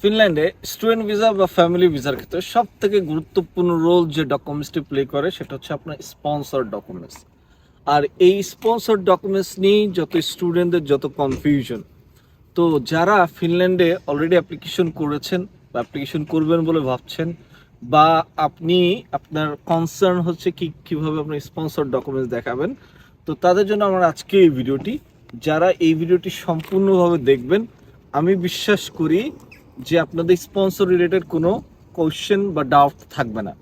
ফিনল্যান্ডে student visa বা family ভিসার ক্ষেত্রে সব থেকে গুরুত্বপূর্ণ রোল যে ডকুমেন্টসটি প্লে করে, সেটা হচ্ছে আপনার স্পন্সর ডকুমেন্টস আর এই স্পন্সর ডকুমেন্টস নিয়েই যত স্টুডেন্টদের যত কনফিউশন তো যারা ফিনল্যান্ডে অলরেডি অ্যাপ্লিকেশন করেছেন বা অ্যাপ্লিকেশন করবেন বলে ভাবছেন, বা আপনি, আপনার কনসার্ন হচ্ছে কি, কীভাবে আপনি স্পন্সর ডকুমেন্টস দেখাবেন, তো তাদের জন্য আমার আজকে এই ভিডিওটি যারা এই ভিডিওটি সম্পূর্ণভাবে দেখবেন, আমি বিশ্বাস করি যে আপনাদের স্পন্সর রিলেটেড কোনো কোয়েশ্চেন বা ডাউট থাকবে না।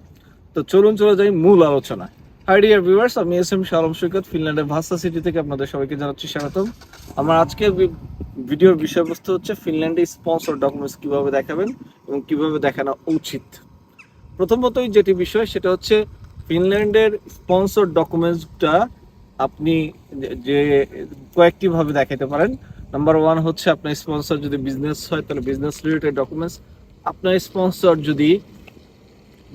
তো চলুন, চলে যাই মূল আলোচনা। হাই ডিয়ার ভিউয়ার্স আমি এস এম শালম সৈকত, ফিনল্যান্ডের ভাস্তা সিটি থেকে আপনাদের সবাইকে জানাচ্ছি স্বাগতম। আমার আজকের ভিডিওর বিষয়বস্তু হচ্ছে ফিনল্যান্ডে স্পন্সর ডকুমেন্টস কীভাবে দেখাবেন এবং কীভাবে দেখানো উচিত। প্রথমতই যেটি বিষয়, সেটা হচ্ছে ফিনল্যান্ডের স্পন্সর ডকুমেন্টসটা আপনি যে- কয়েকটিভাবে দেখাতে পারেন। নাম্বার ওয়ান হচ্ছে আপনার স্পন্সর যদি বিজনেস হয়, তাহলে বিজনেস রিলেটেড ডকুমেন্টস আপনার স্পন্সর যদি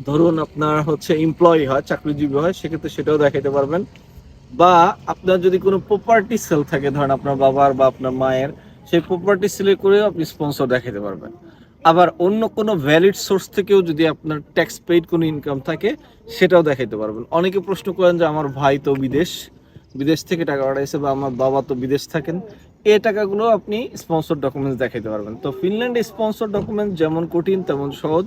ধরুন আপনার হচ্ছে এমপ্লয়ি হয়, চাকরিজীবী হয়, সেক্ষেত্রে সেটাও দেখাতে পারবেন। বা আপনার যদি কোনো প্রপার্টি সেল থাকে, ধরেন আপনার বাবার বা আপনার মায়ের, সেই প্রপার্টি সেলে করেও আপনি স্পন্সর দেখাতে পারবেন। আবার অন্য কোনো ভ্যালিড সোর্স থেকেও যদি আপনার ট্যাক্স পেইড কোনো ইনকাম থাকে, সেটাও দেখাতে পারবেন। অনেকে প্রশ্ন করেন যে, আমার ভাই তো বিদেশ বিদেশ থেকে টাকা পাঠাইছে বা আমার বাবা তো বিদেশ থাকেন। এই টাকাগুলো আপনি স্পন্সর ডকুমেন্টস দেখাইতে পারবেন। তো ফিনল্যান্ডে স্পন্সর ডকুমেন্ট যেমন কঠিন, তেমন সহজ,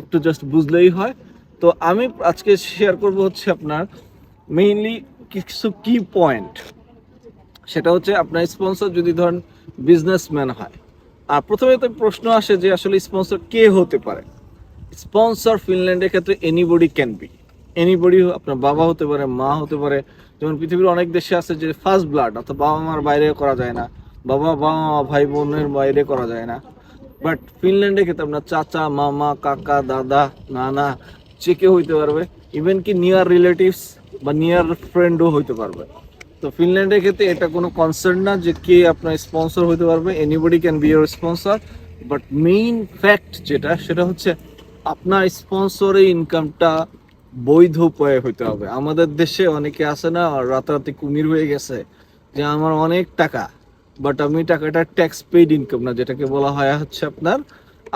একটু জাস্ট বুঝলেই হয়। তো আমি আজকে শেয়ার করব হচ্ছে আপনার মেইনলি কিছু কি পয়েন্ট সেটা হচ্ছে আপনার স্পন্সর যদি ধরেন বিজনেসম্যান হয়, আর প্রথমে তো প্রশ্ন আসে যে আসলে স্পন্সর কে হতে পারে? স্পন্সর ফিনল্যান্ডের ক্ষেত্রে এনিবডি ক্যান বি এনিবডি আপনার বাবা হতে পারে, মা হতে পারে, যেমন পৃথিবীর অনেক দেশে আছে যে ফার্স্ট ব্লাড অর্থাৎ বাবা মার বাইরে করা যায় না, বাবা বাবা, মা, ভাই, বোনের বাইরে করা যায় না। বাট ফিনল্যান্ডের ক্ষেত্রে আপনার চাচা, মামা, কাকা, দাদা, নানা, যে কেউ হইতে পারবে ইভেন কি নিয়ার রিলেটিভস বা নিয়ার ফ্রেন্ডও হইতে পারবে। তো ফিনল্যান্ডের ক্ষেত্রে এটা কোনো কনসার্ন না যে কে আপনার স্পন্সর হইতে পারবে anybody can be your sponsor but main fact যেটা, সেটা হচ্ছে আপনার স্পন্সরের ইনকামটা বৈধ উপায়ে হইতে হবে। আমাদের দেশে অনেকে আছে না, রাতারাতি কুমির হয়ে গেছে, যে আমার অনেক টাকা বাট আমি টাকাটা ট্যাক্স পেইড ইনকাম না, যেটাকে বলা হয় হচ্ছে আপনার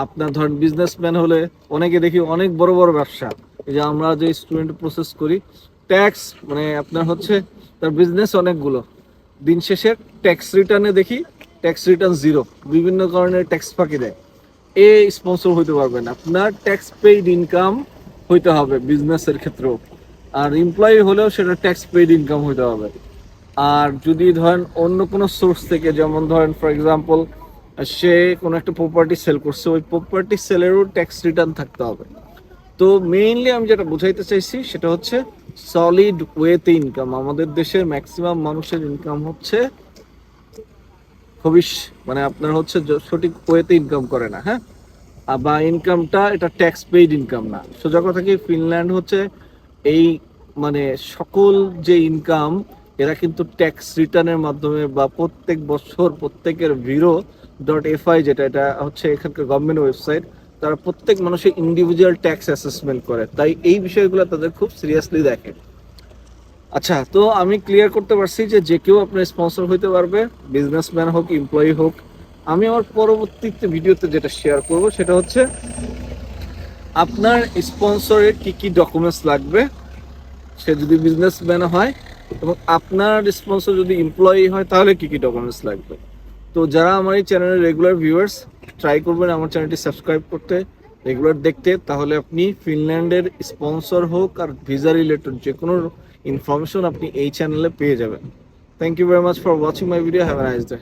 আপনার ধরেন বিজনেসম্যান হলে অনেকে দেখি অনেক বড় বড় ব্যবসা। যে আমরা যে স্টুডেন্ট প্রসেস করি ট্যাক্স মানে আপনার হচ্ছে তার বিজনেস অনেকগুলো। দিন শেষে ট্যাক্স রিটার্নে দেখি ট্যাক্স রিটার্ন জিরো বিভিন্ন কারণে ট্যাক্স ফাঁকি দেয়। এ স্পন্সর হইতে পারবেন। আপনার ট্যাক্স পেইড ইনকাম হইতে হবে বিজনেসের ক্ষেত্রেও। আর এমপ্লয়ি হলেও সেটা ট্যাক্স পেইড ইনকাম হইতে হবে। আর যদি ধরেন অন্য কোনো সোর্স থেকে, যেমন ধরেন ফর এক্সাম্পল সে কোনো একটা প্রপার্টি সেল করছে, ওই প্রপার্টি সেলেরও ট্যাক্স রিটার্ন থাকতে হবে। তো মেইনলি আমি যেটা বোঝাইতে চাইছি, সেটা হচ্ছে সলিড ওয়েতে ইনকাম আমাদের দেশের ম্যাক্সিমাম মানুষের ইনকাম হচ্ছে, খুবই মানে আপনার হচ্ছে সঠিক ওয়েতে ইনকাম করে না হ্যাঁ? বা ইনকামটা এটা ট্যাক্স পেইড ইনকাম না সোজা কথা কি ফিনল্যান্ড হচ্ছে, এই মানে সকল যে ইনকাম এরা কিন্তু ট্যাক্স রিটার্নের মাধ্যমে বা প্রত্যেক বছর প্রত্যেকের ভিরো ডট এফআই যেটা, এটা হচ্ছে এখানকার গভর্নমেন্ট ওয়েবসাইট তারা প্রত্যেক মানুষের ইন্ডিভিজুয়াল ট্যাক্স অ্যাসেসমেন্ট করে। তাই এই বিষয়গুলো তাদের খুব সিরিয়াসলি দেখে। আচ্ছা তো আমি ক্লিয়ার করতে পারছি যে যে কেউ আপনার স্পন্সর হইতে পারবে বিজনেসম্যান হোক এমপ্লয়ি হোক আমি আমার পরবর্তীতে ভিডিওতে যেটা শেয়ার করব, সেটা হচ্ছে আপনার স্পন্সরের কি কি ডকুমেন্টস লাগবে, সে যদি বিজনেসম্যান হয় এবং আপনার স্পন্সর যদি এমপ্লয়ি হয়, তাহলে কি কি ডকুমেন্টস লাগবে? তো যারা আমার এই চ্যানেলের রেগুলার ভিউয়ার্স ট্রাই করবেন আমার চ্যানেলটি সাবস্ক্রাইব করতে রেগুলার দেখতে, তাহলে আপনি ফিনল্যান্ডের স্পন্সর হোক আর ভিসা রিলেটেড যে কোনো ইনফরমেশন আপনি এই চ্যানেলে পেয়ে যাবেন। Thank you very much for watching my video have a nice day